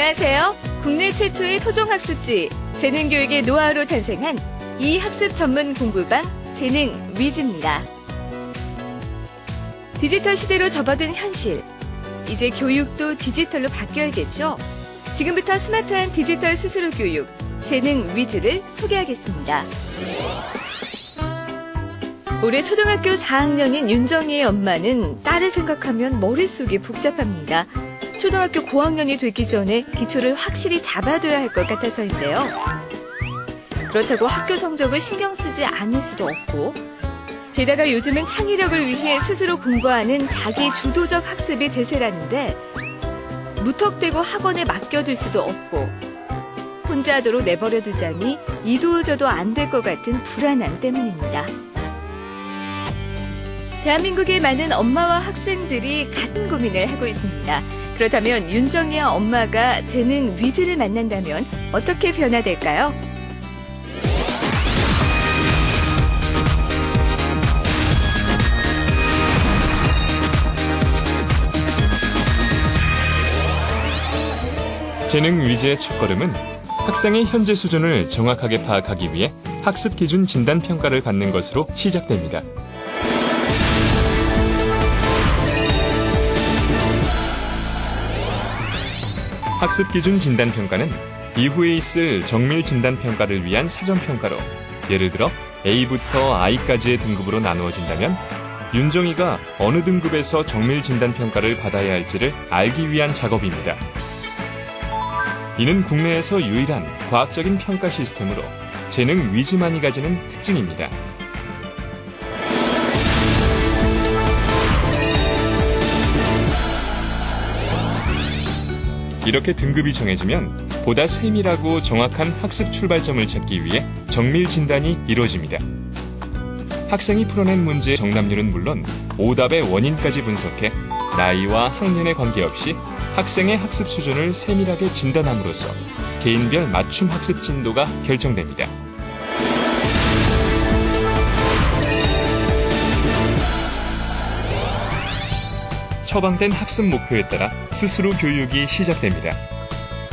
안녕하세요. 국내 최초의 토종학습지 재능교육의 노하우로 탄생한 이 학습 전문 공부방 재능 위즈입니다. 디지털 시대로 접어든 현실. 이제 교육도 디지털로 바뀌어야겠죠? 지금부터 스마트한 디지털 스스로 교육, 재능 위즈를 소개하겠습니다. 올해 초등학교 4학년인 윤정이의 엄마는 딸을 생각하면 머릿속이 복잡합니다. 초등학교 고학년이 되기 전에 기초를 확실히 잡아둬야 할 것 같아서인데요. 그렇다고 학교 성적을 신경 쓰지 않을 수도 없고, 게다가 요즘은 창의력을 위해 스스로 공부하는 자기 주도적 학습이 대세라는데, 무턱대고 학원에 맡겨둘 수도 없고, 혼자 하도록 내버려 두자니 이도저도 안 될 것 같은 불안함 때문입니다. 대한민국의 많은 엄마와 학생들이 같은 고민을 하고 있습니다. 그렇다면 윤정이와 엄마가 재능 위즈를 만난다면 어떻게 변화될까요? 재능 위즈의 첫걸음은 학생의 현재 수준을 정확하게 파악하기 위해 학습 기준 진단 평가를 받는 것으로 시작됩니다. 학습 기준 진단 평가는 이후에 있을 정밀 진단 평가를 위한 사전 평가로 예를 들어 A부터 I까지의 등급으로 나누어진다면 윤정이가 어느 등급에서 정밀 진단 평가를 받아야 할지를 알기 위한 작업입니다. 이는 국내에서 유일한 과학적인 평가 시스템으로 재능 위즈만이 가지는 특징입니다. 이렇게 등급이 정해지면 보다 세밀하고 정확한 학습 출발점을 찾기 위해 정밀 진단이 이루어집니다. 학생이 풀어낸 문제의 정답률은 물론 오답의 원인까지 분석해 나이와 학년에 관계없이 학생의 학습 수준을 세밀하게 진단함으로써 개인별 맞춤 학습 진도가 결정됩니다. 처방된 학습 목표에 따라 스스로 교육이 시작됩니다.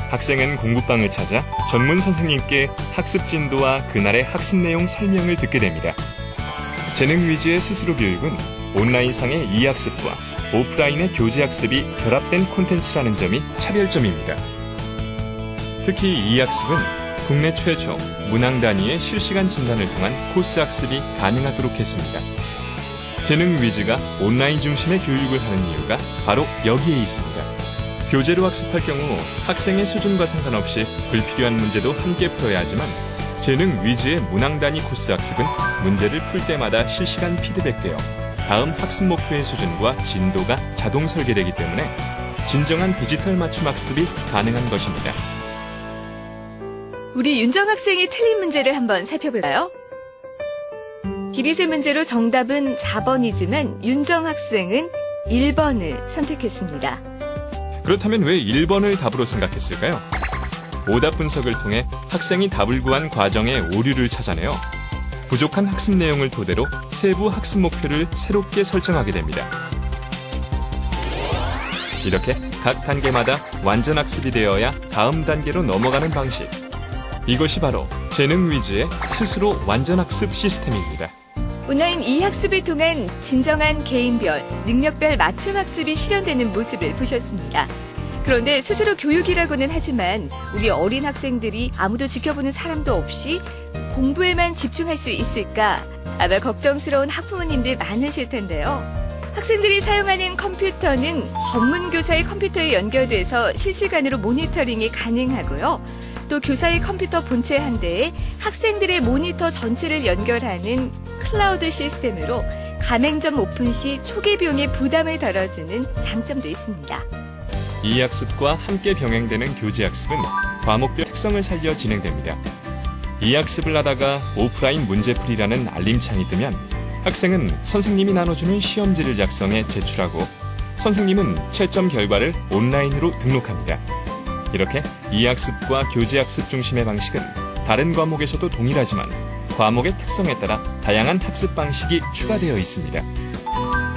학생은 공부방을 찾아 전문 선생님께 학습 진도와 그날의 학습 내용 설명을 듣게 됩니다. 재능 위주의 스스로 교육은 온라인상의 이학습과 오프라인의 교재학습이 결합된 콘텐츠라는 점이 차별점입니다. 특히 이학습은 국내 최초 문항 단위의 실시간 진단을 통한 코스 학습이 가능하도록 했습니다. 재능 위즈가 온라인 중심의 교육을 하는 이유가 바로 여기에 있습니다. 교재로 학습할 경우 학생의 수준과 상관없이 불필요한 문제도 함께 풀어야 하지만 재능 위즈의 문항 단위 코스 학습은 문제를 풀 때마다 실시간 피드백되어 다음 학습 목표의 수준과 진도가 자동 설계되기 때문에 진정한 디지털 맞춤 학습이 가능한 것입니다. 우리 윤정 학생이 틀린 문제를 한번 살펴볼까요? 기리세 문제로 정답은 4번이지만 윤정 학생은 1번을 선택했습니다. 그렇다면 왜 1번을 답으로 생각했을까요? 오답 분석을 통해 학생이 답을 구한 과정의 오류를 찾아내어 부족한 학습 내용을 토대로 세부 학습 목표를 새롭게 설정하게 됩니다. 이렇게 각 단계마다 완전 학습이 되어야 다음 단계로 넘어가는 방식. 이것이 바로 재능 위주의 스스로 완전 학습 시스템입니다. 온라인 이 학습을 통한 진정한 개인별, 능력별 맞춤 학습이 실현되는 모습을 보셨습니다. 그런데 스스로 교육이라고는 하지만 우리 어린 학생들이 아무도 지켜보는 사람도 없이 공부에만 집중할 수 있을까? 아마 걱정스러운 학부모님들 많으실 텐데요. 학생들이 사용하는 컴퓨터는 전문 교사의 컴퓨터에 연결돼서 실시간으로 모니터링이 가능하고요. 또 교사의 컴퓨터 본체 한 대에 학생들의 모니터 전체를 연결하는 클라우드 시스템으로 가맹점 오픈 시 초기 비용의 부담을 덜어주는 장점도 있습니다. 이 학습과 함께 병행되는 교재 학습은 과목별 특성을 살려 진행됩니다. 이 학습을 하다가 오프라인 문제풀이라는 알림창이 뜨면 학생은 선생님이 나눠주는 시험지를 작성해 제출하고 선생님은 채점 결과를 온라인으로 등록합니다. 이렇게 이 학습과 교재 학습 중심의 방식은 다른 과목에서도 동일하지만 과목의 특성에 따라 다양한 학습 방식이 추가되어 있습니다.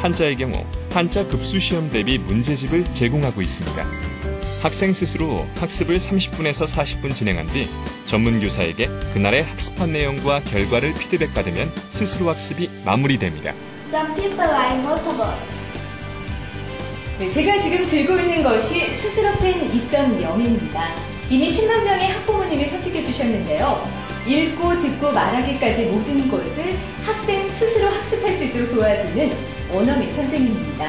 한자의 경우 한자 급수 시험 대비 문제집을 제공하고 있습니다. 학생 스스로 학습을 30분에서 40분 진행한 뒤 전문 교사에게 그날의 학습한 내용과 결과를 피드백받으면 스스로 학습이 마무리됩니다. Some people like motorboats. 네, 제가 지금 들고 있는 것이 스스로 펜 2.0입니다. 이미 10만 명의 학부모님이 선택해 주셨는데요. 읽고 듣고 말하기까지 모든 것을 학생 스스로 학습할 수 있도록 도와주는 원어민 선생님입니다.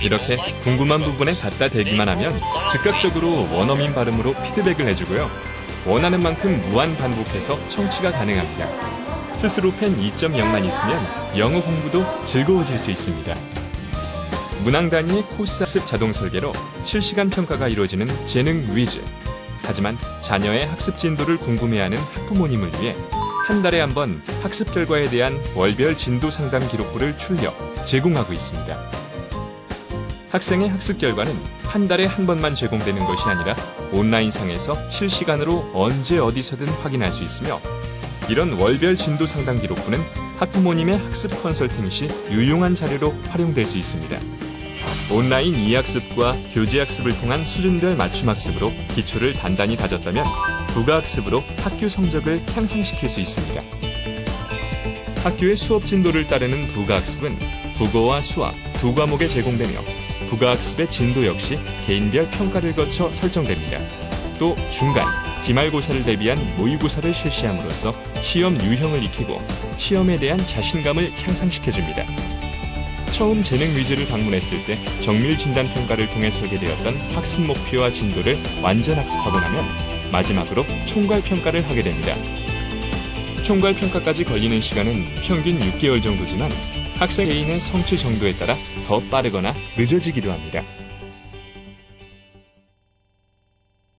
이렇게 궁금한 부분에 갖다 대기만 하면 즉각적으로 원어민 발음으로 피드백을 해주고요. 원하는 만큼 무한 반복해서 청취가 가능합니다. 스스로 펜 2.0만 있으면 영어 공부도 즐거워질 수 있습니다. 문항 단위의 코스 학습 자동 설계로 실시간 평가가 이루어지는 재능 위즈. 하지만 자녀의 학습 진도를 궁금해하는 학부모님을 위해 한 달에 한 번 학습 결과에 대한 월별 진도 상담 기록부를 출력, 제공하고 있습니다. 학생의 학습 결과는 한 달에 한 번만 제공되는 것이 아니라 온라인상에서 실시간으로 언제 어디서든 확인할 수 있으며 이런 월별 진도 상담 기록부는 학부모님의 학습 컨설팅 시 유용한 자료로 활용될 수 있습니다. 온라인 이학습과 교재학습을 통한 수준별 맞춤학습으로 기초를 단단히 다졌다면 부가학습으로 학교 성적을 향상시킬 수 있습니다. 학교의 수업 진도를 따르는 부가학습은 국어와 수학 두 과목에 제공되며 부가학습의 진도 역시 개인별 평가를 거쳐 설정됩니다. 또 중간, 기말고사를 대비한 모의고사를 실시함으로써 시험 유형을 익히고 시험에 대한 자신감을 향상시켜줍니다. 처음 재능 위주를 방문했을 때 정밀 진단 평가를 통해 설계되었던 학습 목표와 진도를 완전 학습하고 나면 마지막으로 총괄 평가를 하게 됩니다. 총괄 평가까지 걸리는 시간은 평균 6개월 정도지만 학생 개인의 성취 정도에 따라 더 빠르거나 늦어지기도 합니다.